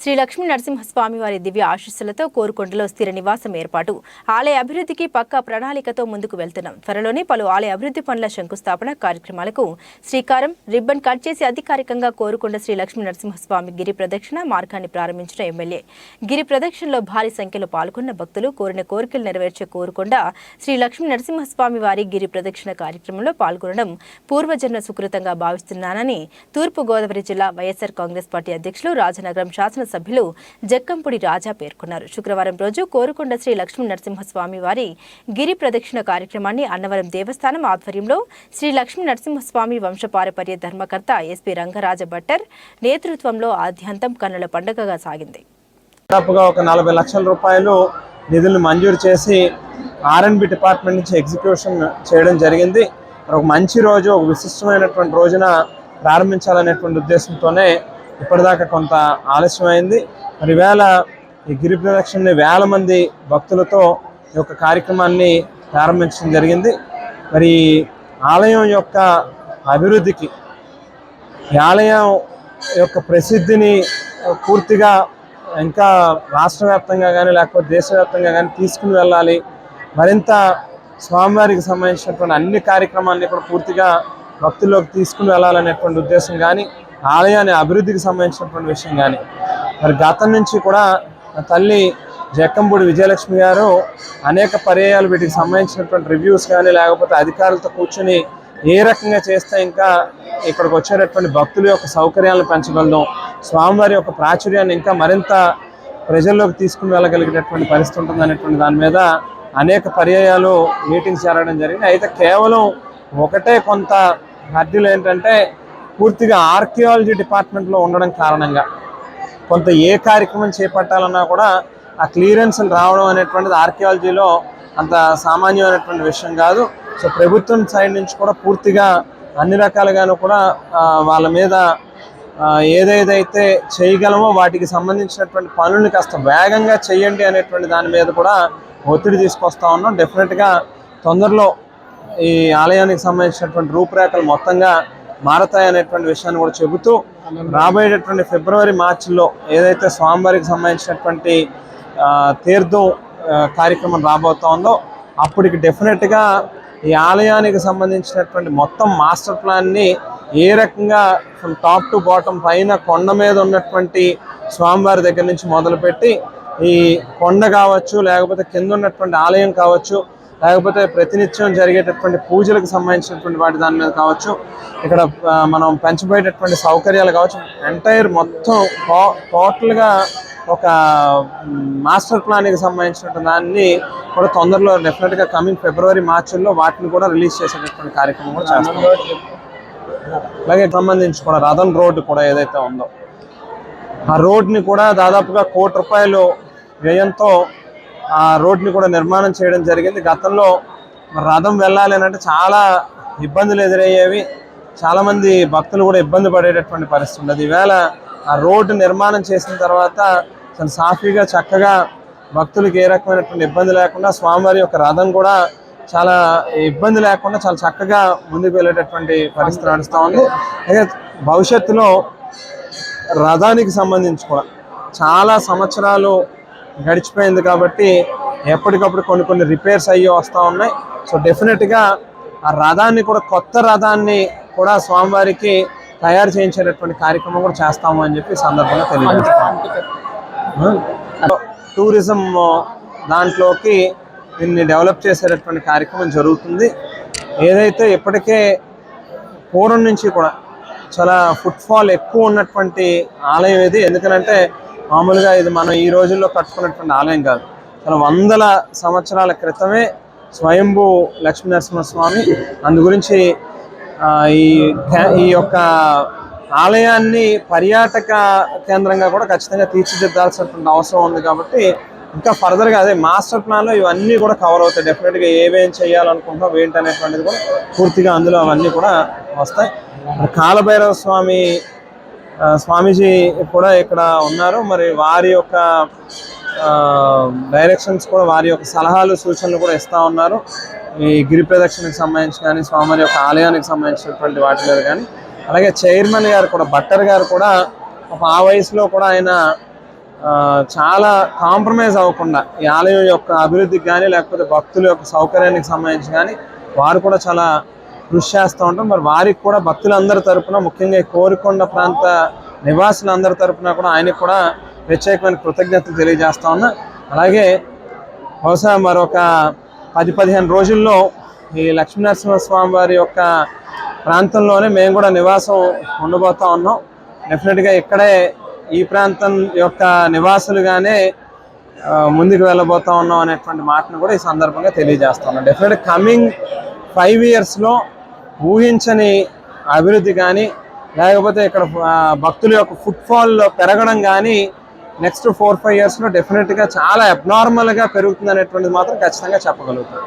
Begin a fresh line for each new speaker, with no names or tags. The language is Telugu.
శ్రీ లక్ష్మీ నరసింహస్వామి వారి దివ్య ఆశీస్సులతో కోరుకొండలో స్థిర నివాసం ఏర్పాటు. ఆలయ అభివృద్ధికి పక్కా ప్రణాళికతో ముందుకు వెళ్తున్నాం. త్వరలోనే పలు ఆలయ అభివృద్ధి పనుల శంకుస్థాపన కార్యక్రమాలకు శ్రీకారం రిబ్బన్ కట్ చేసి అధికారికంగా కోరుకొండ శ్రీ లక్ష్మీ నరసింహస్వామి గిరి ప్రదక్షిణ మార్గాన్ని ప్రారంభించిన ఎమ్మెల్యే. గిరి ప్రదక్షిణలో భారీ సంఖ్యలో పాల్గొన్న భక్తులు కోరిన కోరికలు నెరవేర్చే కోరుకొండ శ్రీ లక్ష్మీ నరసింహస్వామి వారి గిరి ప్రదక్షిణ కార్యక్రమంలో పాల్గొనడం పూర్వజన్మ సుకృతంగా భావిస్తున్నానని తూర్పు గోదావరి జిల్లా వైఎస్ఆర్ కాంగ్రెస్ పార్టీ అధ్యక్షులు రాజనగరం శాసన సభ్యులు జక్కంపుడి రాజా పేర్కొన్నారు. శుక్రవారం రోజు కోరుకొండ శ్రీ లక్ష్మీ నరసింహస్వామి వారి గిరి ప్రదక్షిణ కార్యక్రమాన్ని అన్నవరం దేవస్థానం ఆధ్వర్యంలో శ్రీ లక్ష్మీ నరసింహస్వామి వంశపారపర్య ధర్మకర్త ఎస్పీ రంగరాజ భట్టర్ నేతృత్వంలో ఆద్యంతం కన్నుల పండుగగా సాగింది.
దాదాపుగా ఒక నలభై లక్షల రూపాయలు నిధులు మంజూరు చేసి ఆర్ఎన్బి డిపార్ట్మెంట్ నుంచి ఎగ్జిక్యూషన్ చేయడం జరిగింది. ఒక మంచి రోజు ఒక విశిష్టమైనటువంటి రోజున ప్రారంభించాలనేటువంటి ఉద్దేశంతోనే ఇప్పటిదాకా కొంత ఆలస్యమైంది. మరి వేళ ఈ గిరి ప్రదక్షిణని వేల మంది భక్తులతో ఈ యొక్క కార్యక్రమాన్ని ప్రారంభించడం జరిగింది. మరి ఆలయం యొక్క అభివృద్ధికి ఈ ఆలయం యొక్క ప్రసిద్ధిని పూర్తిగా ఇంకా రాష్ట్ర వ్యాప్తంగా కానీ లేకపోతే దేశవ్యాప్తంగా కానీ తీసుకుని వెళ్ళాలి. మరింత స్వామివారికి సంబంధించినటువంటి అన్ని కార్యక్రమాన్ని కూడా పూర్తిగా భక్తుల్లోకి తీసుకుని వెళ్ళాలనేటువంటి ఉద్దేశం కానీ ఆలయాన్ని అభివృద్ధికి సంబంధించినటువంటి విషయం కానీ మరి గతం నుంచి కూడా తల్లి జక్కంపూడి విజయలక్ష్మి గారు అనేక పర్యాయాలు వీటికి సంబంధించినటువంటి రివ్యూస్ కానీ లేకపోతే అధికారులతో కూర్చొని ఏ రకంగా చేస్తే ఇంకా ఇక్కడికి వచ్చేటటువంటి భక్తుల యొక్క సౌకర్యాలను పెంచగలడం స్వామివారి యొక్క ప్రాచుర్యాన్ని ఇంకా మరింత ప్రజల్లోకి తీసుకుని వెళ్ళగలిగేటటువంటి పరిస్థితి ఉంటుంది అనేటువంటి దాని మీద అనేక పర్యాయాలు మీటింగ్స్ జరగడం జరిగింది. అయితే కేవలం ఒకటే కొంత హర్డీలు ఏంటంటే పూర్తిగా ఆర్కియాలజీ డిపార్ట్మెంట్లో ఉండడం కారణంగా కొంత ఏ కార్యక్రమం చేపట్టాలన్నా కూడా ఆ క్లియరెన్స్లు రావడం అనేటువంటిది ఆర్కియాలజీలో అంత సామాన్యమైనటువంటి విషయం కాదు. సో ప్రభుత్వం సైడ్ నుంచి కూడా పూర్తిగా అన్ని రకాలుగాను కూడా వాళ్ళ మీద ఏదేదైతే చేయగలమో వాటికి సంబంధించినటువంటి పనుల్ని కాస్త వేగంగా చేయండి అనేటువంటి దాని మీద కూడా ఒత్తిడి తీసుకొస్తా ఉన్నాం. డెఫినెట్గా తొందరలో ఈ ఆలయానికి సంబంధించినటువంటి రూపురేఖలు మొత్తంగా మారతాయి అనేటువంటి విషయాన్ని కూడా చెబుతూ రాబోయేటటువంటి ఫిబ్రవరి మార్చిలో ఏదైతే స్వామివారికి సంబంధించినటువంటి తీర్థం కార్యక్రమం రాబోతోందో అప్పటికి డెఫినెట్గా ఈ ఆలయానికి సంబంధించినటువంటి మొత్తం మాస్టర్ ప్లాన్ని ఏ రకంగా టాప్ టు బాటమ్ పైన కొండ మీద ఉన్నటువంటి స్వామివారి దగ్గర నుంచి మొదలుపెట్టి ఈ కొండ కావచ్చు లేకపోతే కింద ఉన్నటువంటి ఆలయం కావచ్చు లేకపోతే ప్రతినిత్యం జరిగేటటువంటి పూజలకు సంబంధించినటువంటి వాటి దాని మీద కావచ్చు ఇక్కడ మనం పెంచబోయేటటువంటి సౌకర్యాలు కావచ్చు ఎంటైర్ మొత్తం టోటల్గా ఒక మాస్టర్ ప్లాన్కి సంబంధించినటువంటి దాన్ని కూడా తొందరలో డెఫినెట్గా కమింగ్ ఫిబ్రవరి మార్చిలో వాటిని కూడా రిలీజ్ చేసేటటువంటి కార్యక్రమం కూడా చేస్తాం. అలాగే సంబంధించి కూడా రథం రోడ్డు కూడా ఏదైతే ఉందో ఆ రోడ్ని కూడా దాదాపుగా కోటి రూపాయలు వ్యయంతో రోడ్ని కూడా నిర్మాణం చేయడం జరిగింది. గతంలో రథం వెళ్ళాలి అని అంటే చాలా ఇబ్బందులు ఎదురయ్యేవి. చాలామంది భక్తులు కూడా ఇబ్బంది పడేటటువంటి పరిస్థితి ఉండదు. ఈవేళ ఆ రోడ్డు నిర్మాణం చేసిన తర్వాత చాలా సాఫీగా చక్కగా భక్తులకు ఏ రకమైనటువంటి ఇబ్బంది లేకుండా స్వామివారి యొక్క రథం కూడా చాలా ఇబ్బంది లేకుండా చాలా చక్కగా ముందుకు వెళ్ళేటటువంటి పరిస్థితి నడుస్తూ ఉంది. అయితే భవిష్యత్తులో రథానికి సంబంధించి కూడా చాలా సంవత్సరాలు గడిచిపోయింది కాబట్టి ఎప్పటికప్పుడు కొన్ని కొన్ని రిపేర్స్ అయ్యి వస్తూ ఉన్నాయి. సో డెఫినెట్గా ఆ రథాన్ని కూడా కొత్త రథాన్ని కూడా స్వామివారికి తయారు చేయించేటటువంటి కార్యక్రమం కూడా చేస్తాము అని చెప్పి సందర్భంగా తెలియజేస్తాం టూరిజం దాంట్లోకి దీన్ని డెవలప్ చేసేటటువంటి కార్యక్రమం జరుగుతుంది. ఏదైతే ఇప్పటికే పూర్వం నుంచి కూడా చాలా ఫుట్ఫాల్ ఎక్కువ ఉన్నటువంటి ఆలయం ఇది. ఎందుకనంటే మామూలుగా ఇది మనం ఈ రోజుల్లో కట్టుకున్నటువంటి ఆలయం కాదు. చాలా వందల సంవత్సరాల క్రితమే స్వయంభూ లక్ష్మీ నరసింహస్వామి అందు గురించి ఈ ఈ యొక్క ఆలయాన్ని పర్యాటక కేంద్రంగా కూడా ఖచ్చితంగా తీర్చిదిద్దాల్సినటువంటి అవసరం ఉంది కాబట్టి ఇంకా ఫర్దర్గా అదే మాస్టర్ ప్లాన్లో ఇవన్నీ కూడా కవర్ అవుతాయి. డెఫినెట్గా ఏమేం చేయాలనుకుంటున్నాం ఏంటి అనేటువంటిది కూడా పూర్తిగా అందులో అవన్నీ కూడా వస్తాయి. కాలభైరవ స్వామి స్వామీజీ కూడా ఇక్కడ ఉన్నారు. మరి వారి యొక్క డైరెక్షన్స్ కూడా వారి యొక్క సలహాలు సూచనలు కూడా ఇస్తూ ఉన్నారు. ఈ గిరి ప్రదక్షిణకు సంబంధించి కానీ స్వామివారి యొక్క ఆలయానికి సంబంధించినటువంటి వాటి మీద కానీ. అలాగే చైర్మన్ గారు కూడా బట్టర్ గారు కూడా ఒక ఆ వయసులో కూడా ఆయన చాలా కాంప్రమైజ్ అవ్వకుండా ఈ ఆలయం యొక్క అభివృద్ధికి కానీ లేకపోతే భక్తుల యొక్క సౌకర్యానికి సంబంధించి కానీ వారు కూడా చాలా కృషి చేస్తూ ఉంటాం. మరి వారికి కూడా భక్తులందరి తరపున ముఖ్యంగా కోరికొండ ప్రాంత నివాసులందరి తరపున కూడా ఆయనకు కూడా ప్రత్యేకమైన కృతజ్ఞతలు తెలియజేస్తా ఉన్నా. అలాగే బహుశా మరొక పది పదిహేను రోజుల్లో ఈ లక్ష్మీనరసింహ స్వామి వారి యొక్క ప్రాంతంలోనే మేము కూడా నివాసం ఉండబోతా ఉన్నాం. డెఫినెట్గా ఇక్కడే ఈ ప్రాంతం యొక్క నివాసులుగానే ముందుకు వెళ్ళబోతా ఉన్నాం అనేటువంటి మాటను కూడా ఈ సందర్భంగా తెలియజేస్తున్నాం డెఫినెట్ కమింగ్ ఫైవ్ ఇయర్స్లో ఊహించని అభివృద్ధి కానీ లేకపోతే ఇక్కడ భక్తుల యొక్క ఫుట్ఫాల్లో పెరగడం కానీ నెక్స్ట్ ఫోర్ ఫైవ్ ఇయర్స్లో డెఫినెట్గా చాలా అబ్నార్మల్గా పెరుగుతుంది అనేటువంటిది మాత్రం ఖచ్చితంగా చెప్పగలుగుతాం.